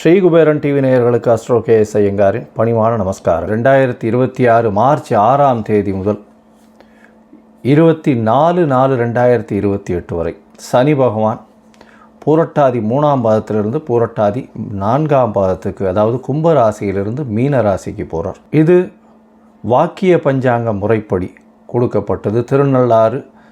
ஸ்ரீகுபேரன் TV நேயர்களுக்கு astro K S ஐயங்காரின் பணிவான நமஸ்காரம். ரெண்டாயிரத்தி இருபத்தி ஆறு மார்ச் ஆறாம் தேதி முதல் இருபத்தி நாலு நாலு ரெண்டாயிரத்தி இருபத்தி எட்டு வரை சனி பகவான் பூரட்டாதி மூணாம் பாதத்திலிருந்து பூரட்டாதி நான்காம் பாதத்துக்கு அதாவது கும்ப ராசியிலிருந்து மீன ராசிக்கு போகிறார் இது வாக்கிய பஞ்சாங்க முறைப்படி கொடுக்கப்பட்டது. திருநள்ளாறு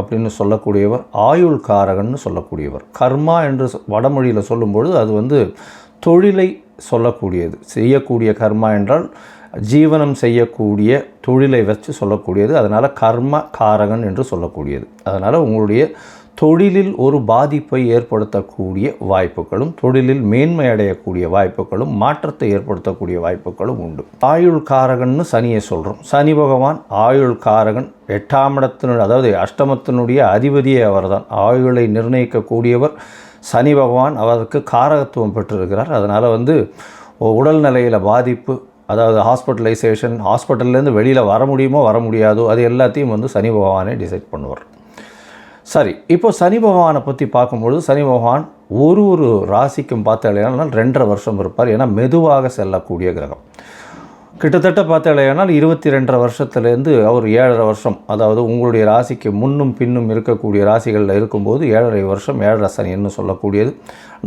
அப்படின்னு சொல்லக்கூடியவர் ஆயுள் காரகன்னு சொல்லக்கூடியவர். கர்மா என்று சொ- வடமொழியில் சொல்லும்பொழுது அது வந்து தொழிலை சொல்லக்கூடியது. செய்யக்கூடிய கர்மா என்றால் ஜீவனம் செய்யக்கூடிய தொழிலை வச்சு சொல்லக்கூடியது. அதனால் கர்ம காரகன் என்று சொல்லக்கூடியது. அதனால் உங்களுடைய தொழிலில் ஒரு பாதிப்பை ஏற்படுத்தக்கூடிய வாய்ப்புகளும் தொழிலில் மேன்மை அடையக்கூடிய வாய்ப்புகளும் மாற்றத்தை ஏற்படுத்தக்கூடிய வாய்ப்புகளும் உண்டு. ஆயுள் காரகன்னு சனியை சொல்கிறோம் சனி பகவான் ஆயுள் காரகன் எட்டாம் இடத்தினுடைய அதாவது அஷ்டமத்தினுடைய அதிபதியே அவர்தான். ஆயுளை நிர்ணயிக்கக்கூடியவர் சனி பகவான் அவருக்கு காரகத்துவம் பெற்றிருக்கிறார். அதனால் வந்து உடல் நிலையில் பாதிப்பு அதாவது ஹாஸ்பிட்டலைசேஷன் ஹாஸ்பிட்டல்லேருந்து வெளியில் வர முடியுமோ வர முடியாதோ அது எல்லாத்தையும் வந்து சனி பகவானே டிசைட் பண்ணுவார். சரி இப்போ சனி பகவானை பற்றி பார்க்கும்பொழுது சனி பகவான் ஒரு ஒரு ராசிக்கும் பார்த்தாலேனால் ரெண்டரை வருஷம் இருப்பார். ஏன்னா மெதுவாக செல்லக்கூடிய கிரகம். கிட்டத்தட்ட பார்த்தாலேயானால் இருபத்தி ரெண்டரை வருஷத்துலேருந்து அவர் ஏழரை வருஷம் அதாவது உங்களுடைய ராசிக்கு முன்னும் பின்னும் இருக்கக்கூடிய ராசிகளில் இருக்கும்போது ஏழரை வருஷம் ஏழரை சனின்னு சொல்லக்கூடியது.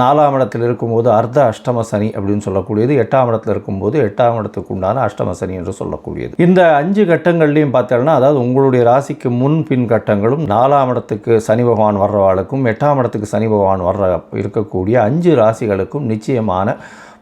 நாலாம் இடத்தில் இருக்கும்போது அர்த்த அஷ்டம சனி அப்படின்னு சொல்லக்கூடியது. எட்டாம் இடத்தில் இருக்கும்போது எட்டாம் இடத்துக்கு உண்டான அஷ்டம சனி என்று சொல்லக்கூடியது. இந்த அஞ்சு கட்டங்கள்லையும் பார்த்தோம்னா அதாவது உங்களுடைய ராசிக்கு முன் பின் கட்டங்களும் நாலாம் இடத்துக்கு சனி பகவான் வர்றவாளுக்கும் எட்டாம் இடத்துக்கு சனி பகவான் வர்ற இருக்கக்கூடிய அஞ்சு ராசிகளுக்கும் நிச்சயமான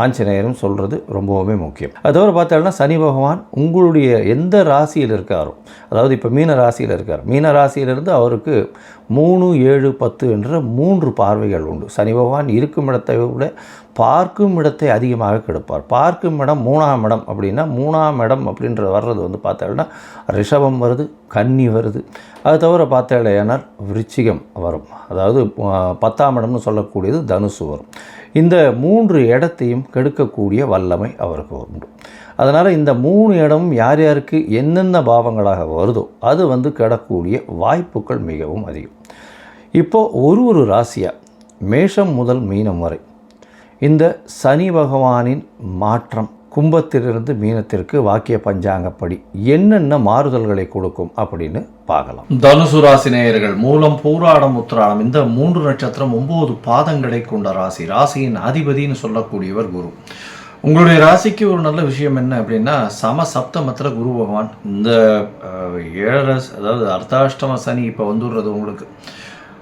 ஆஞ்சநேயரும் சொல்கிறது ரொம்பவுமே முக்கியம். அது தவிர பார்த்தோம்னா சனி பகவான் உங்களுடைய எந்த ராசியில் இருக்காரோ அதாவது இப்போ மீன ராசியில் இருக்கார். மீன ராசியிலிருந்து அவருக்கு மூணு ஏழு பத்து என்ற மூன்று பார்வைகள் உண்டு. சனி பகவான் இருக்கும் இடத்தை விட பார்க்கும் இடத்தை அதிகமாக கெடுப்பார். பார்க்கும் இடம் மூணாம் இடம் அப்படின்னா மூணாம் இடம் அப்படின்ற வர்றது வந்து பார்த்தோம்னா ரிஷபம் வருது கன்னி வருது. அது தவிர பார்த்தேனால் விருச்சிகம் வரும். அதாவது பத்தாம் இடம்னு சொல்லக்கூடியது தனுசு வரும். இந்த மூன்று இடத்தையும் கெடுக்கக்கூடிய வல்லமை அவருக்கு உண்டு. அதனால் இந்த மூணு இடமும் யார் யாருக்கு என்னென்ன பாவங்களாக வருதோ அது வந்து கெடக்கூடிய வாய்ப்புகள் மிகவும் அதிகம். இப்போது ஒரு ஒரு ராசியாக மேஷம் முதல் மீனம் வரை இந்த சனி பகவானின் மாற்றம் கும்பத்திலிருந்து மீனத்திற்கு வாக்கிய பஞ்சாங்கப்படி என்னென்ன மாறுதல்களை கொடுக்கும் அப்படின்னு பார்க்கலாம். தனுசு ராசி நேயர்கள் மூலம் பூராடம் உத்திராடம் இந்த மூன்று நட்சத்திரம் ஒன்பது பாதங்களை கொண்ட ராசி. ராசியின் அதிபதின்னு சொல்லக்கூடியவர் குரு. உங்களுடைய ராசிக்கு ஒரு நல்ல விஷயம் என்ன அப்படின்னா சம சப்தமத்தில் குரு பகவான். இந்த ஏழரை அதாவது அர்த்தாஷ்டம சனி இப்போ வந்துடுறது உங்களுக்கு.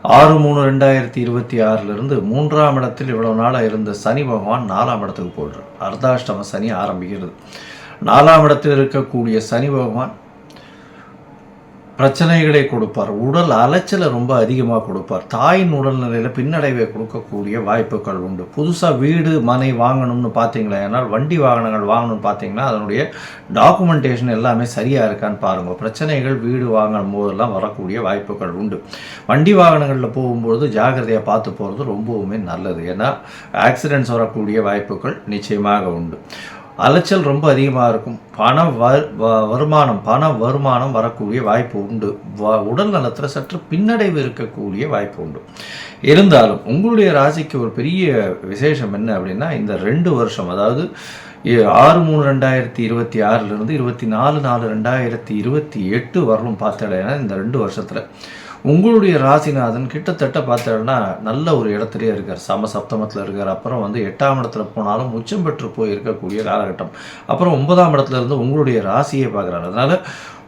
ஆறு மூணு ரெண்டாயிரத்தி இருபத்தி ஆறிலிருந்து மூன்றாம் இடத்தில் இவ்வளவு நாளாக இருந்த சனி பகவான் நாலாம் இடத்துக்கு போடுறார் அர்த்தாஷ்டம சனி ஆரம்பிக்கிறது. நாலாம் இடத்தில் இருக்கக்கூடிய சனி பகவான் பிரச்சனைகளை கொடுப்பார். உடல் அலைச்சலை ரொம்ப அதிகமாக கொடுப்பார். தாயின் உடல்நிலையில் பின்னடைவை கொடுக்கக்கூடிய வாய்ப்புகள் உண்டு. புதுசாக வீடு மனை வாங்கணும்னு பார்த்தீங்களா? ஏன்னால் வண்டி வாகனங்கள் வாங்கணும்னு பார்த்தீங்கன்னா அதனுடைய டாக்குமெண்டேஷன் எல்லாமே சரியாக இருக்கான்னு பாருங்கள் பிரச்சனைகள் வீடு வாங்கும் போதெல்லாம் வரக்கூடிய வாய்ப்புகள் உண்டு. வண்டி வாகனங்களில் போகும்பொழுது ஜாகிரதையாக பார்த்து போகிறது ரொம்பவுமே நல்லது. ஏன்னா ஆக்சிடென்ட்ஸ் வரக்கூடிய வாய்ப்புகள் நிச்சயமாக உண்டு. அலைச்சல் ரொம்ப அதிகமாக இருக்கும். பண வ வ- வருமானம் பண வருமானம் வரக்கூடிய வாய்ப்பு உண்டு. வ உடல் நலத்தில் சற்று பின்னடைவு இருக்கக்கூடிய வாய்ப்பு உண்டு. இருந்தாலும் உங்களுடைய ராசிக்கு ஒரு பெரிய விசேஷம் என்ன அப்படின்னா இந்த ரெண்டு வருஷம் அதாவது ஆறு மூணு ரெண்டாயிரத்தி இருபத்தி ஆறிலிருந்து இருபத்தி நாலு நாலு ரெண்டாயிரத்தி இருபத்தி எட்டு வரலும் பார்த்தடையினா இந்த ரெண்டு வருஷத்தில். உங்களுடைய ராசிநாதன் கிட்டத்தட்ட பார்த்தோன்னா நல்ல ஒரு இடத்துலயே இருக்கார். சம சப்தமத்தில் இருக்கார். அப்புறம் வந்து எட்டாம் இடத்துல போனாலும் உச்சம் பெற்று போய் இருக்கக்கூடிய காலகட்டம். அப்புறம் ஒன்பதாம் இடத்துல இருந்து உங்களுடைய ராசியை பார்க்குறாரு. அதனால்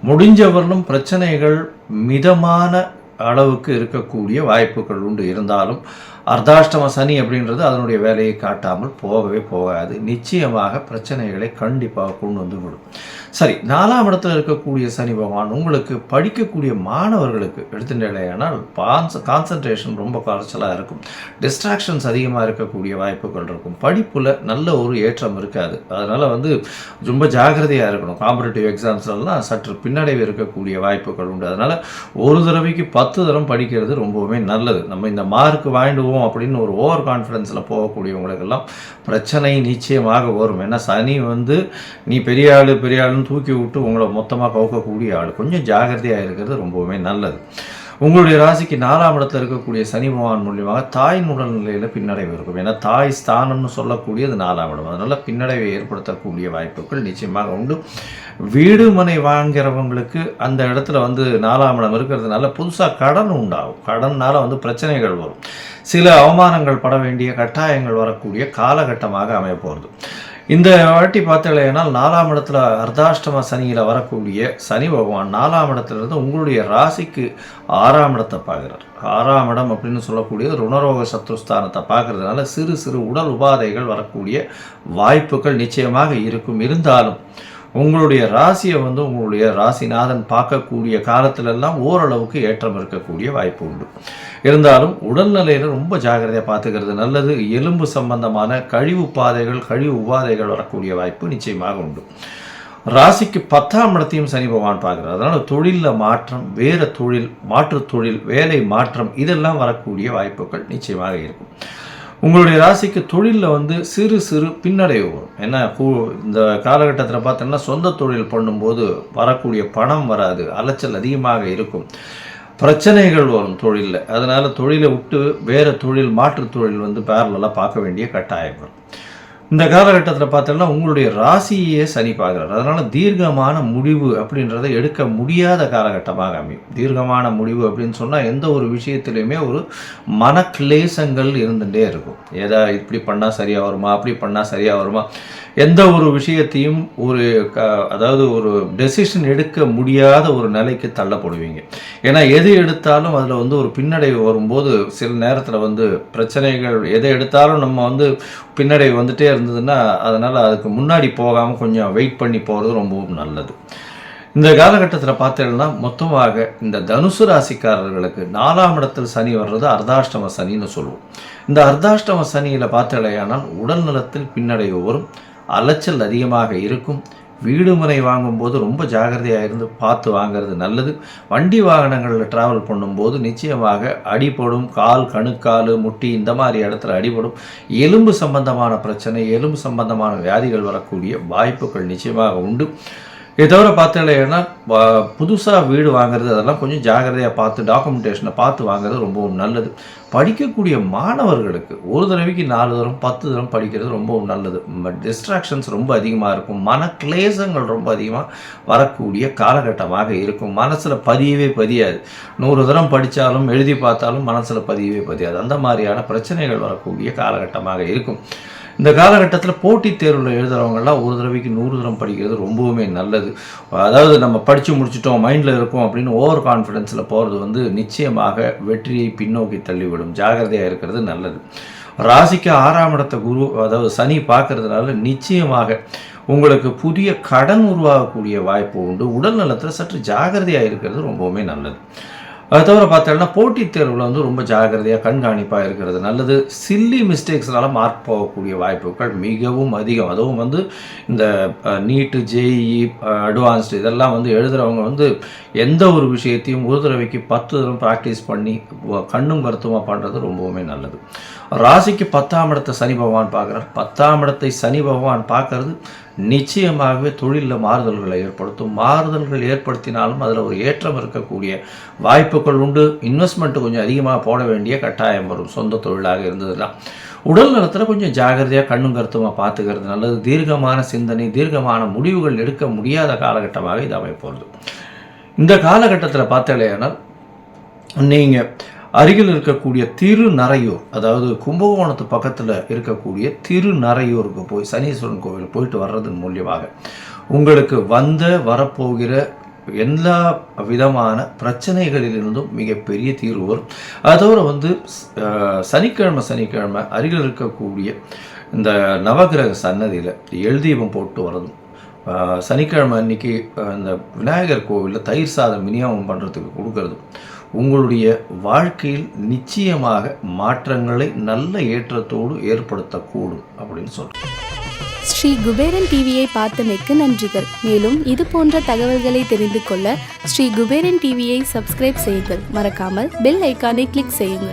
முடிஞ்சவர்களும் பிரச்சனைகள் மிதமான அளவுக்கு இருக்கக்கூடிய வாய்ப்புகள் உண்டு. இருந்தாலும் அர்த்தாஷ்டம சனி அப்படின்றது அதனுடைய வேலையை காட்டாமல் போகவே போகாது. நிச்சயமாக பிரச்சனைகளை கண்டிப்பாக கொண்டு வந்து விடும் சரி நாலாம் இடத்துல இருக்கக்கூடிய சனி பகவான் உங்களுக்கு படிக்கக்கூடிய மாணவர்களுக்கு எடுத்துட்டேனால் பான்ஸ் கான்சன்ட்ரேஷன் ரொம்ப குறைச்சலாக இருக்கும். டிஸ்ட்ராக்ஷன்ஸ் அதிகமாக இருக்கக்கூடிய வாய்ப்புகள் இருக்கும். படிப்பில் நல்ல ஒரு ஏற்றம் இருக்காது. அதனால் வந்து ரொம்ப ஜாக்கிரதையாக இருக்கணும். காம்படிட்டிவ் எக்ஸாம்ஸ்லாம் சற்று பின்னடைவு இருக்கக்கூடிய வாய்ப்புகள் உண்டு. அதனால் ஒரு தடவைக்கு பத்து தரம் படிக்கிறது ரொம்பவுமே நல்லது. நம்ம இந்த மார்க் வாங்கிடுவோம் அப்படின்னு ஒரு ஓவர் கான்ஃபிடென்ஸில் போகக்கூடியவங்களுக்கெல்லாம் பிரச்சனை நிச்சயமாக வரும். ஏன்னா சனி வந்து நீ பெரிய ஆள் பெரிய ஆளுன்னு தூக்கி விட்டு உங்களை மொத்தமாக கவுக்கக்கூடிய ஆள். கொஞ்சம் ஜாகிரதையாக இருக்கிறது ரொம்பவுமே நல்லது. உங்களுடைய ராசிக்கு நாலாம் இடத்துல இருக்கக்கூடிய சனி பகவான் மூலியமாக தாயின் உடல்நிலையில் பின்னடைவு இருக்கும். ஏன்னா தாய் ஸ்தானம்னு சொல்லக்கூடியது நாலாம் இடம். அதனால் பின்னடைவை ஏற்படுத்தக்கூடிய வாய்ப்புகள் நிச்சயமாக உண்டு. வீடு மனை வாங்கிறவங்களுக்கு அந்த இடத்துல வந்து நாலாம் இடம் இருக்கிறதுனால புதுசாக கடன் உண்டாகும். கடனால் வந்து பிரச்சனைகள் வரும். சில அவமானங்கள் பட வேண்டிய கட்டாயங்கள் வரக்கூடிய காலகட்டமாக அமையப்போகிறது இந்த வாட்டி பார்த்தீங்கன்னா நாலாம் இடத்துல அர்த்தாஷ்டம சனியில் வரக்கூடிய சனி பகவான் நாலாம் இடத்துலேருந்து உங்களுடைய ராசிக்கு ஆறாம் இடத்தை பார்க்குறார். ஆறாம் இடம் அப்படின்னு சொல்லக்கூடிய ருணரோக சத்ருஸ்தானத்தை பார்க்கறதுனால சிறு சிறு உடல் உபாதைகள் வரக்கூடிய வாய்ப்புகள் நிச்சயமாக இருக்கும். இருந்தாலும் உங்களுடைய ராசியை வந்து உங்களுடைய ராசிநாதன் பார்க்கக்கூடிய காலத்திலெல்லாம் ஓரளவுக்கு ஏற்றம் இருக்கக்கூடிய வாய்ப்பு உண்டு. இருந்தாலும் உடல்நிலையில் ரொம்ப ஜாக்கிரதையாக பார்த்துக்கிறது நல்லது. எலும்பு சம்பந்தமான கழிவு பாதைகள் கழிவு உபாதைகள் வரக்கூடிய வாய்ப்பு நிச்சயமாக உண்டு. ராசிக்கு பத்தாம் இடத்தையும் சனி பகவான் பார்க்குறார். அதனால் தொழிலில் மாற்றம் வேறு தொழில் மாற்றுத் தொழில் வேலை மாற்றம் இதெல்லாம் வரக்கூடிய வாய்ப்புகள் நிச்சயமாக இருக்கும். உங்களுடைய ராசிக்கு தொழிலில் வந்து சிறு சிறு பின்னடைவு வரும். ஏன்னா இந்த காலகட்டத்தில் பார்த்தோம்னா சொந்த தொழில் பண்ணும்போது வரக்கூடிய பணம் வராது. அலைச்சல் அதிகமாக இருக்கும். பிரச்சனைகள் வரும் தொழிலில். அதனால் தொழிலை விட்டு வேறு தொழில் மாற்று தொழில் வந்து பேரலாக பார்க்க வேண்டிய கட்டாயம் வரும். இந்த காலகட்டத்தில் பார்த்தோம்னா உங்களுடைய ராசியே சனி பார்க்குறாரு. அதனால் தீர்க்கமான முடிவு அப்படின்றத எடுக்க முடியாத காலகட்டமாக அமையும். தீர்க்கமான முடிவு அப்படின்னு சொன்னால் எந்த ஒரு விஷயத்துலையுமே ஒரு மனக்லேசங்கள் இருந்துகிட்டே இருக்கும். ஏதா இப்படி பண்ணால் சரியாக வருமா? அப்படி பண்ணால் சரியாக வருமா? எந்த ஒரு விஷயத்தையும் ஒரு க அதாவது ஒரு டெசிஷன் எடுக்க முடியாத ஒரு நிலைக்கு தள்ளப்படுவீங்க. ஏன்னா எது எடுத்தாலும் அதில் வந்து ஒரு பின்னடைவு வரும்போது சில நேரத்தில் வந்து பிரச்சனைகள் எதை எடுத்தாலும் நம்ம வந்து பின்னடைவு வந்துட்டே இருந்ததுன்னா அதனால் அதுக்கு முன்னாடி போகாமல் கொஞ்சம் வெயிட் பண்ணி போகிறது ரொம்பவும் நல்லது. இந்த காலகட்டத்தில் பார்த்தீங்கன்னா மொத்தமாக இந்த தனுசு ராசிக்காரர்களுக்கு நாலாம் இடத்தில் சனி வர்றது அர்த்தாஷ்டம சனின்னு சொல்லுவோம். இந்த அர்த்தாஷ்டம சனியில் பார்த்தீங்கன்னா உடல் நலத்தில் பின்னடைவு வரும் அலைச்சல் அதிகமாக இருக்கும். வீடு முறை வாங்கும்போது ரொம்ப ஜாகிரதையாக இருந்து பார்த்து வாங்குறது நல்லது. வண்டி வாகனங்களில் ட்ராவல் பண்ணும்போது நிச்சயமாக அடிபடும் கால் கணுக்கால் முட்டி இந்த மாதிரி இடத்துல அடிபடும் எலும்பு சம்பந்தமான பிரச்சனை எலும்பு சம்பந்தமான வியாதிகள் வரக்கூடிய வாய்ப்புகள் நிச்சயமாக உண்டு. இதை தவிர பார்த்தீங்கன்னா புதுசாக வீடு வாங்குறது அதெல்லாம் கொஞ்சம் ஜாகிரதையாக பார்த்து டாக்குமெண்டேஷனை பார்த்து வாங்குறது ரொம்பவும் நல்லது. படிக்கக்கூடிய மாணவர்களுக்கு ஒரு தடவைக்கு நாலு தரம் பத்து தரம் படிக்கிறது ரொம்பவும் நல்லது. டிஸ்ட்ராக்ஷன்ஸ் ரொம்ப அதிகமாக இருக்கும். மன கிளேசங்கள் ரொம்ப அதிகமாக வரக்கூடிய காலகட்டமாக இருக்கும். மனசில் பதியவே பதியாது. நூறு தரம் படித்தாலும் எழுதி பார்த்தாலும் மனசில் பதியவே பதியாது. அந்த மாதிரியான பிரச்சனைகள் வரக்கூடிய காலகட்டமாக இருக்கும். இந்த காலகட்டத்தில் போட்டித் தேர்வில் எழுதுகிறவங்கெல்லாம் ஒரு தடவைக்கு நூறு தரம் படிக்கிறது ரொம்பவுமே நல்லது. அதாவது நம்ம படித்து முடிச்சிட்டோம் மைண்டில் இருக்கோம் அப்படின்னு ஓவர் கான்ஃபிடென்ஸில் போகிறது வந்து நிச்சயமாக வெற்றியை பின்னோக்கி தள்ளிவிடும். ஜாகிரதையாக இருக்கிறது நல்லது. ராசிக்கு ஆறாம் இடத்த குரு அதாவது சனி பார்க்கறதுனால நிச்சயமாக உங்களுக்கு புதிய கடன் உருவாகக்கூடிய வாய்ப்பு உண்டு. உடல் நலத்தில் சற்று ஜாகிரதையாக இருக்கிறது ரொம்பவுமே நல்லது. அது தவிர பார்த்தோம்னா போட்டித் தேர்வில் வந்து ரொம்ப ஜாகிரதையாக கண்காணிப்பாக இருக்கிறது நல்லது. சில்லி மிஸ்டேக்ஸ்னால மார்க் போகக்கூடிய வாய்ப்புகள் மிகவும் அதிகம். அதுவும் வந்து இந்த நீட்டு ஜேஇ அட்வான்ஸ்டு இதெல்லாம் வந்து எழுதுகிறவங்க வந்து எந்த ஒரு விஷயத்தையும் ஒரு தடவைக்கு பத்து தடவை ப்ராக்டிஸ் பண்ணி கண்ணும் கருத்துமாக பண்ணுறது ரொம்பவுமே நல்லது. ராசிக்கு பத்தாம் இடத்தை சனி பகவான் பார்க்குறார். பத்தாம் இடத்தை சனி பகவான் பார்க்கறது நிச்சயமாகவே தொழிலில் மாறுதல்களை ஏற்படுத்தும். மாறுதல்கள் ஏற்படுத்தினாலும் அதில் ஒரு ஏற்றம் இருக்கக்கூடிய வாய்ப்புகள் உண்டு. இன்வெஸ்ட்மெண்ட் கொஞ்சம் அதிகமாக போட வேண்டிய கட்டாயம் வரும். சொந்த தொழிலாக இருந்ததுன்னா உடல் நலத்தில் கொஞ்சம் ஜாகிரதையாக கண்ணும் கருத்துமாக பார்த்துக்கிறது நல்லது. தீர்க்கமான சிந்தனை தீர்க்கமான முடிவுகள் எடுக்க முடியாத காலகட்டமாக இது அமைப்போகிறது இந்த காலகட்டத்தில் பார்த்தலையானால் நீங்கள் அருகில் இருக்கக்கூடிய திருநரையூர் அதாவது கும்பகோணத்து பக்கத்தில் இருக்கக்கூடிய திருநரையூருக்கு போய் சனீஸ்வரன் கோவில் போயிட்டு வர்றதன் மூலியமாக உங்களுக்கு வந்த வரப்போகிற எல்லா விதமான பிரச்சனைகளிலிருந்தும் மிகப்பெரிய தீர்வு வரும். அதோட வந்து சனிக்கிழமை சனிக்கிழமை அருகில் இருக்கக்கூடிய இந்த நவகிரக சன்னதியில் எழுதீபம் போட்டு வரதும் சனிக்கிழமை அன்னைக்கு இந்த விநாயகர் கோவிலில் தயிர் சாதம் விநியோகம் பண்ணுறதுக்கு கொடுக்கறதும் உங்களுடைய வாழ்க்கையில் நிச்சயமாக மாற்றங்களை நல்ல ஏற்றத்தோடு ஏற்படுத்தக்கூடும் அப்படின்னு சொல்கிறேன் ஸ்ரீ குபேரன் டிவியை பார்த்தமைக்கு நன்றிகள். மேலும் இது போன்ற தகவல்களை தெரிந்து கொள்ள ஸ்ரீ குபேரன் டிவியை சப்ஸ்கிரைப் செய்யுங்கள். மறக்காமல் பெல் ஐக்கானை கிளிக் செய்யுங்கள்.